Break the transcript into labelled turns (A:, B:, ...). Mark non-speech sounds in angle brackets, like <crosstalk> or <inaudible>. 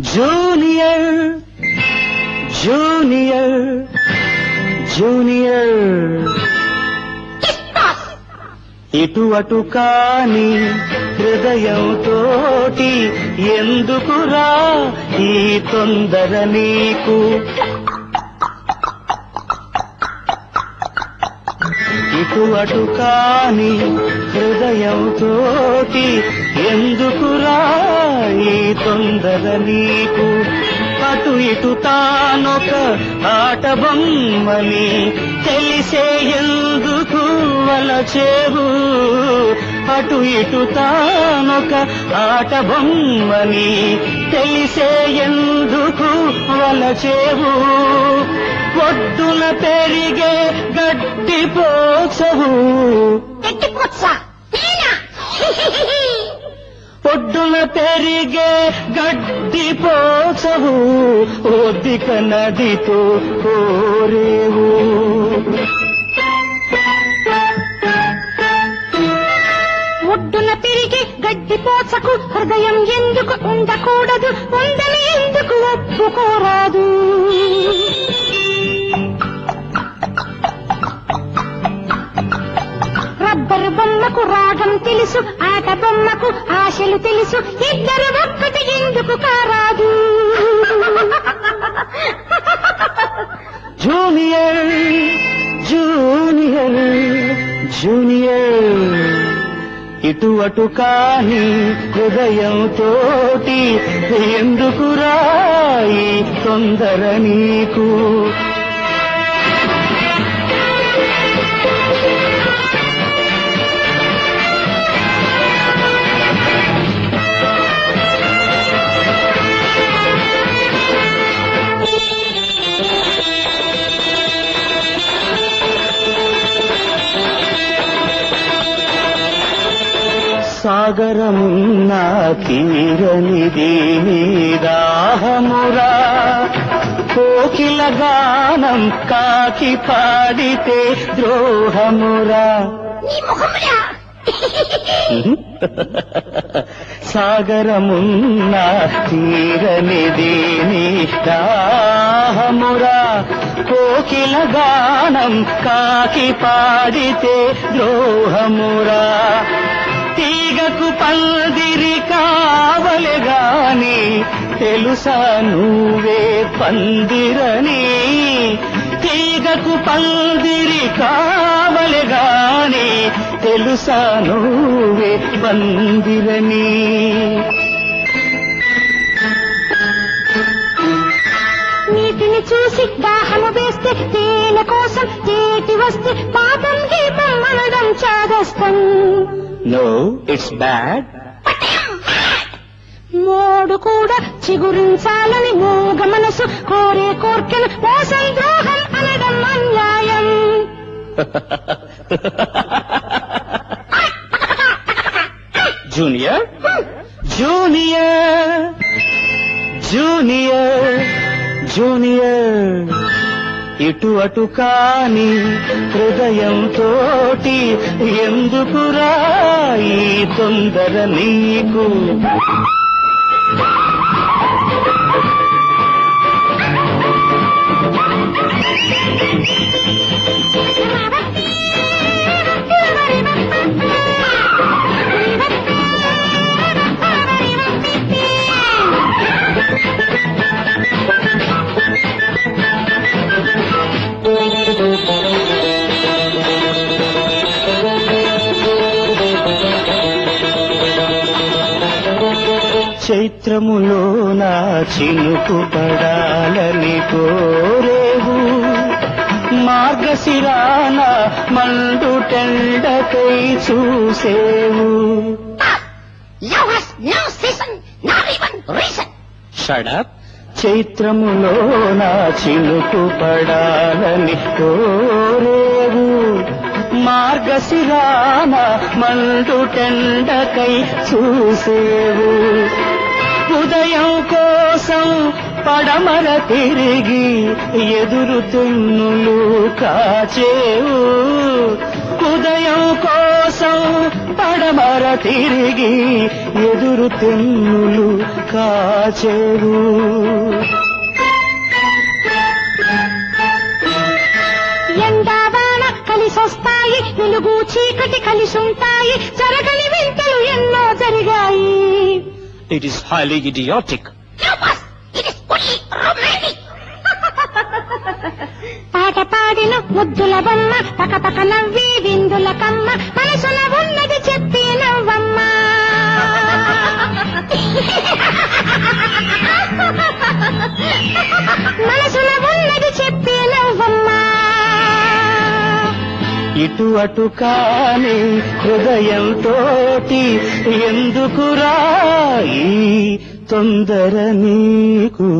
A: Junior junior junior. ఇటు అటు కాని హృదయంతోటి ఎందుకురా ఈ తొందర నీకు? ఇటు అటు కాని హృదయంతోటి ఎందుకురా ఈ తొందర నీకు? అటు ఇటు తానొక ఆట బొమ్మని తెలిసే ఎందుకు వలచేవు? అటు ఇటు తానొక ఆట బొమ్మని తెలిసే ఎందుకు వలచేవు? ఒడ్డున పెరిగే గడ్డి పోసవు <laughs> ఒడ్డున పెరిగే గడ్డి పోసవు ఓదిక నదితో కోరేవు
B: తెలుసు ఆట బొమ్మకు ఆశలు తెలుసు ఇద్దరు ఒక్కటి ఎందుకు కారాదు?
A: Junior junior junior. ఇటు అటు కాని హృదయం తోటి ఎందుకు రాయి తొందర నీకు? సాగరమున్న తీరనిది దాహమురా. కోకిల గానం కాకి పాడితే ద్రోహమురా. సాగరమున్న తీరనిది దాహమురా. కోకిల గానం కాకి పాడితే ద్రోహమురా. తీగకు పందిరి కావలె గాని తెలుసా నువ్వే పందిరని? తీగకు పందిరి కావలె గాని తెలుసా నువ్వే పందిరని?
B: నీటిని చూసి దాహము వేస్తే తేనె కోసం తేటి వస్తే పాపం గీపం మనడం చాదస్తం.
A: నో ఇట్స్ బ్యాడ్
B: మోడు కూడా చిగురించాలని మూగ మనసు కోరే కోర్కెను మోసం ద్రోహం అనడం అన్యాయం.
A: జూనియర్ జూనియర్ జూనియర్ జూనియర్ ఇటు అటు కాని హృదయం తోటి ఎందుకురా ఈ తొందర నీకు. చైత్రములో నా చినుకు పడాలని కోరేవు. మార్గశిరాన మండు టెండకై చూసేవు. చైత్రములో నా చినుకు పడాలని కోరేవు. మార్గశిరాన మండు టెండకై చూసేవు. కోసం పడమర తిరిగి ఎదురు తెన్నులు కాచేవు. ఉదయం కోసం పడమర తిరిగి ఎదురు తెన్నులు కాచేవు.
B: ఎండావాన కలిసొస్తాయి నిలుగు చీకటి కలిసుంటాయి జరగని వింతలు ఎన్నో జరిగాయి.
A: ఇట్ ఈస్ హైలీ ఇడియాటిక్
B: పాట పాడిన ముద్దుల బొమ్మ పక పక నవ్వి విందుల కమ్మ మనసున ఉన్నది
A: ఇటు అటు కాని హృదయంతోటి ఎందుకురా ఈ తొందర నీకు?